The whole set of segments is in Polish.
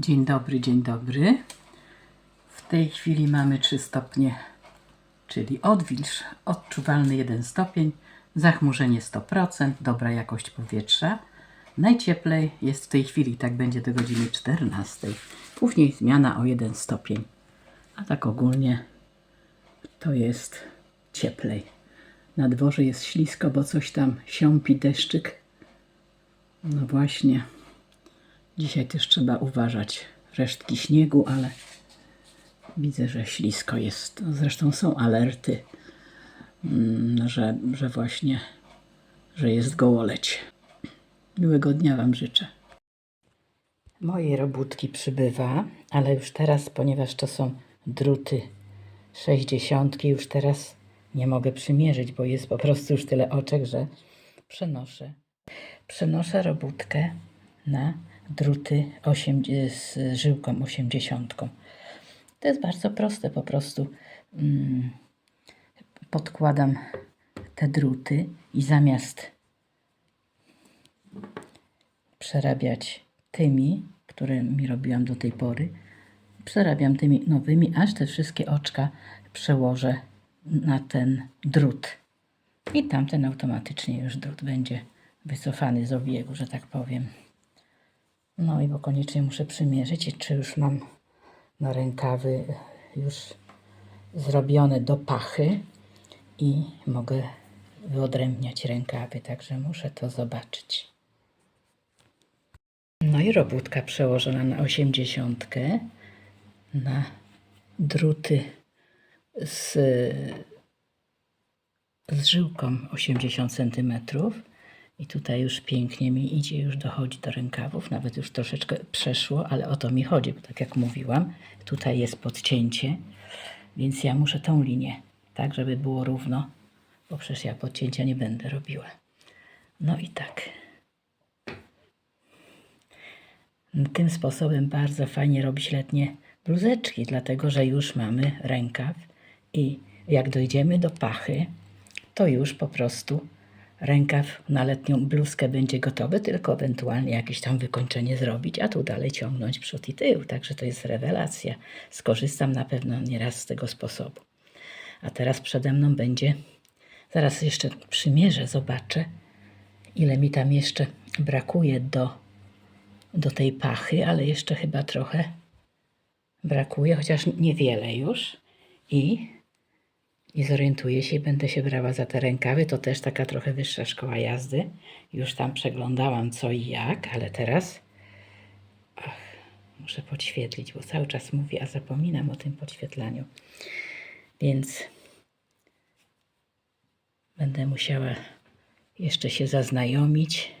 Dzień dobry, dzień dobry. W tej chwili mamy 3 stopnie, czyli odwilż, odczuwalny 1 stopień, zachmurzenie 100%, dobra jakość powietrza. Najcieplej jest w tej chwili, tak będzie do godziny 14. Później zmiana o 1 stopień. A tak ogólnie to jest cieplej. Na dworze jest ślisko, bo coś tam siąpi deszczyk. No właśnie. Dzisiaj też trzeba uważać. Resztki śniegu, ale widzę, że ślisko jest. Zresztą są alerty, mm, że, że właśnie, że jest gołoleć. Miłego dnia Wam życzę. Mojej robótki przybywa, ale już teraz, ponieważ to są druty 60, już teraz nie mogę przymierzyć, bo jest po prostu już tyle oczek, że przenoszę. Przenoszę robótkę na druty 8, z żyłką 80. To jest bardzo proste, po prostu mm, podkładam te druty i zamiast przerabiać tymi, którymi robiłam do tej pory, przerabiam tymi nowymi, aż te wszystkie oczka przełożę na ten drut. I tamten automatycznie już drut będzie wycofany z obiegu, że tak powiem. No i bo koniecznie muszę przymierzyć, czy już mam na rękawy już zrobione do pachy i mogę wyodrębniać rękawy, także muszę to zobaczyć. No i robótka przełożona na osiemdziesiątkę, na druty z, z żyłką 80 cm. I tutaj już pięknie mi idzie, już dochodzi do rękawów, nawet już troszeczkę przeszło, ale o to mi chodzi, bo tak jak mówiłam, tutaj jest podcięcie, więc ja muszę tą linię, tak żeby było równo, bo przecież ja podcięcia nie będę robiła. No i tak. Tym sposobem bardzo fajnie robić letnie bluzeczki, dlatego że już mamy rękaw i jak dojdziemy do pachy, to już po prostu rękaw na letnią bluzkę będzie gotowy, tylko ewentualnie jakieś tam wykończenie zrobić, a tu dalej ciągnąć przód i tył. Także to jest rewelacja. Skorzystam na pewno nieraz z tego sposobu. A teraz przede mną będzie, zaraz jeszcze przymierzę, zobaczę, ile mi tam jeszcze brakuje do, do tej pachy, ale jeszcze chyba trochę brakuje, chociaż niewiele już. I i zorientuję się i będę się brała za te rękawy. To też taka trochę wyższa szkoła jazdy. Już tam przeglądałam co i jak, ale teraz ach, muszę podświetlić, bo cały czas mówię, a zapominam o tym podświetlaniu. Więc będę musiała jeszcze się zaznajomić,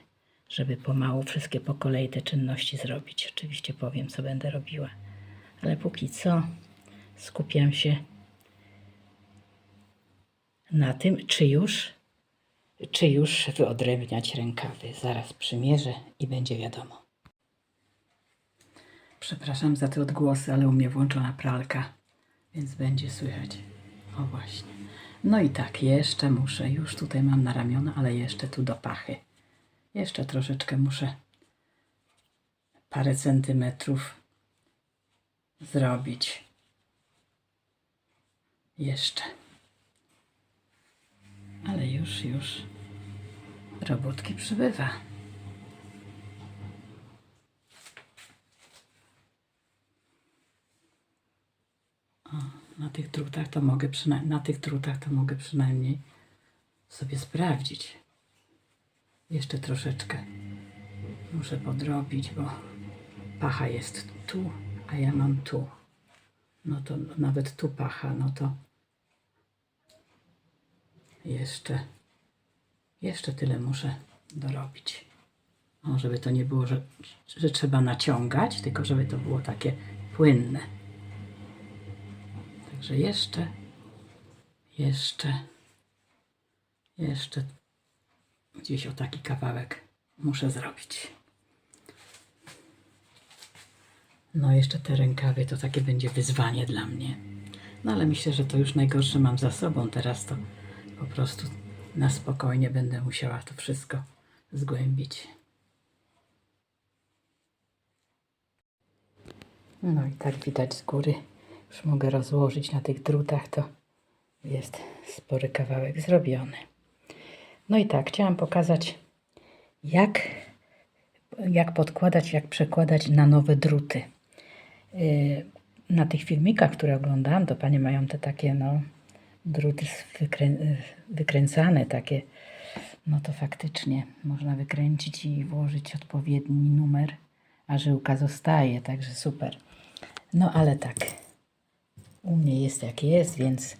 żeby pomału wszystkie po kolei te czynności zrobić. Oczywiście powiem, co będę robiła. Ale póki co skupiam się na tym, czy już, czy już wyodrębniać rękawy. Zaraz przymierzę i będzie wiadomo. Przepraszam za te odgłosy, ale u mnie włączona pralka, więc będzie słychać. O właśnie. No i tak, jeszcze muszę, już tutaj mam na ramiona, ale jeszcze tu do pachy. Jeszcze troszeczkę muszę parę centymetrów zrobić. Jeszcze. Ale już, już robótki przybywa. O, na tych drutach to mogę przynajmniej, na tych drutach to mogę przynajmniej sobie sprawdzić. Jeszcze troszeczkę muszę podrobić, bo pacha jest tu, a ja mam tu. No to nawet tu pacha, no to jeszcze, jeszcze tyle muszę dorobić. O, żeby to nie było, że, że trzeba naciągać, tylko żeby to było takie płynne. Także jeszcze, jeszcze, jeszcze gdzieś o taki kawałek muszę zrobić. No, jeszcze te rękawy to takie będzie wyzwanie dla mnie. No, ale myślę, że to już najgorsze mam za sobą. Teraz to po prostu na spokojnie będę musiała to wszystko zgłębić. No i tak widać z góry. Już mogę rozłożyć na tych drutach, to jest spory kawałek zrobiony. No i tak, chciałam pokazać, jak, jak podkładać, jak przekładać na nowe druty. Yy, Na tych filmikach, które oglądałam, to panie mają te takie, no, druty wykrę, wykręcane, takie, no to faktycznie można wykręcić i włożyć odpowiedni numer, a żyłka zostaje, także super. No ale tak, u mnie jest jak jest, więc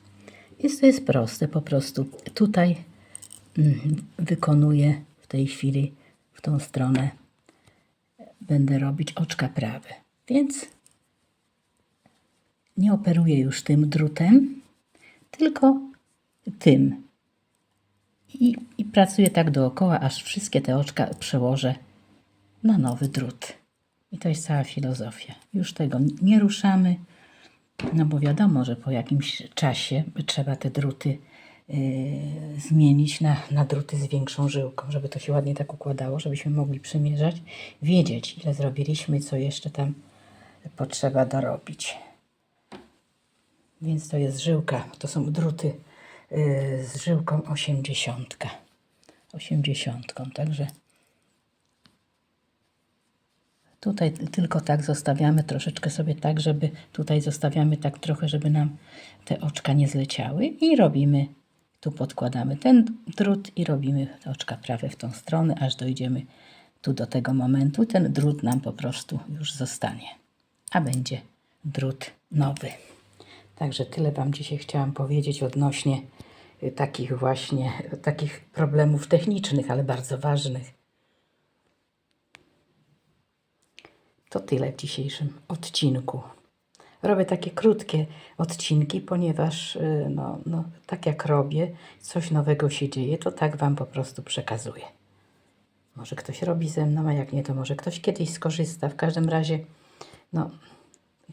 jest to jest proste po prostu. Tutaj mm, wykonuję w tej chwili w tą stronę będę robić oczka prawe. Więc nie operuję już tym drutem, tylko tym. I, I pracuję tak dookoła, aż wszystkie te oczka przełożę na nowy drut. I to jest cała filozofia. Już tego nie ruszamy, no bo wiadomo, że po jakimś czasie trzeba te druty yy, zmienić na, na druty z większą żyłką, żeby to się ładnie tak układało, żebyśmy mogli przymierzać, wiedzieć ile zrobiliśmy, co jeszcze tam potrzeba dorobić. Więc to jest żyłka, to są druty yy, z żyłką 80. 80, także Tutaj tylko tak zostawiamy troszeczkę sobie tak, żeby tutaj zostawiamy tak trochę, żeby nam te oczka nie zleciały i robimy, tu podkładamy ten drut i robimy oczka prawe w tą stronę, aż dojdziemy tu do tego momentu. Ten drut nam po prostu już zostanie, a będzie drut nowy. Także tyle Wam dzisiaj chciałam powiedzieć odnośnie y, takich właśnie, takich problemów technicznych, ale bardzo ważnych. To tyle w dzisiejszym odcinku. Robię takie krótkie odcinki, ponieważ y, no, no, tak jak robię, coś nowego się dzieje, to tak Wam po prostu przekazuję. Może ktoś robi ze mną, a jak nie, to może ktoś kiedyś skorzysta. W każdym razie, no,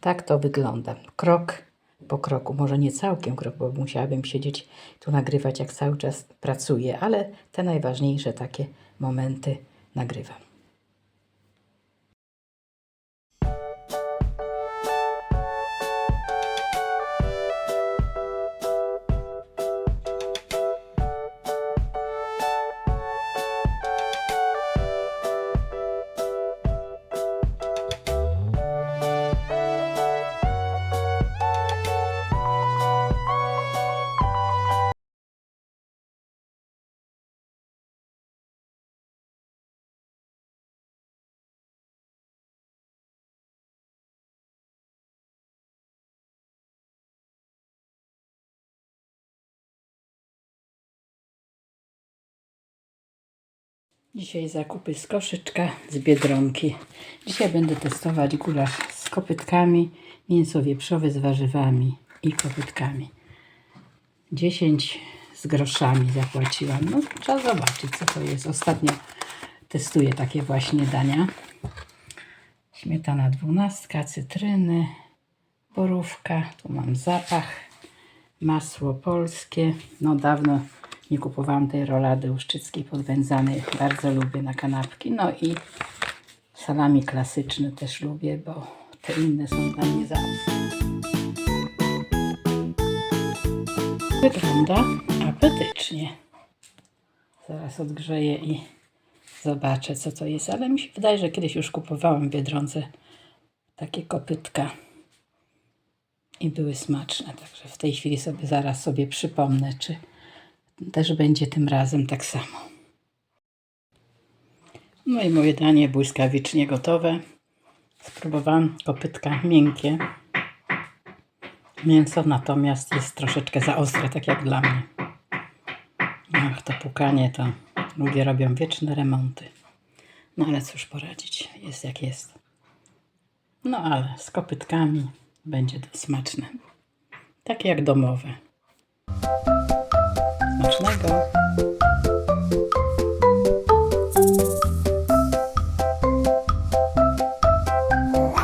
tak to wygląda. Krok po kroku, może nie całkiem krok, bo musiałabym siedzieć tu nagrywać, jak cały czas pracuję, ale te najważniejsze takie momenty nagrywam. Dzisiaj zakupy z koszyczka z Biedronki. Dzisiaj będę testować gulasz z kopytkami, mięso wieprzowe z warzywami i kopytkami. 10 z groszami zapłaciłam. No, trzeba zobaczyć, co to jest. Ostatnio testuję takie właśnie dania. Śmietana dwunastka, cytryny, borówka. Tu mam zapach. Masło polskie. No dawno nie kupowałam tej rolady uszczyckiej podwędzanej. Bardzo lubię na kanapki. No i salami klasyczne też lubię, bo te inne są dla mnie za. Wygląda apetycznie. Zaraz odgrzeję i zobaczę, co to jest. Ale mi się wydaje, że kiedyś już kupowałam w Biedronce takie kopytka i były smaczne. Także w tej chwili sobie zaraz sobie przypomnę, czy też będzie tym razem tak samo. No i moje danie błyskawicznie gotowe. Spróbowałam kopytka miękkie. Mięso natomiast jest troszeczkę za ostre, tak jak dla mnie. Ach, to pukanie to ludzie robią wieczne remonty. No ale cóż poradzić, jest jak jest. No ale z kopytkami będzie to smaczne. Takie jak domowe. Smack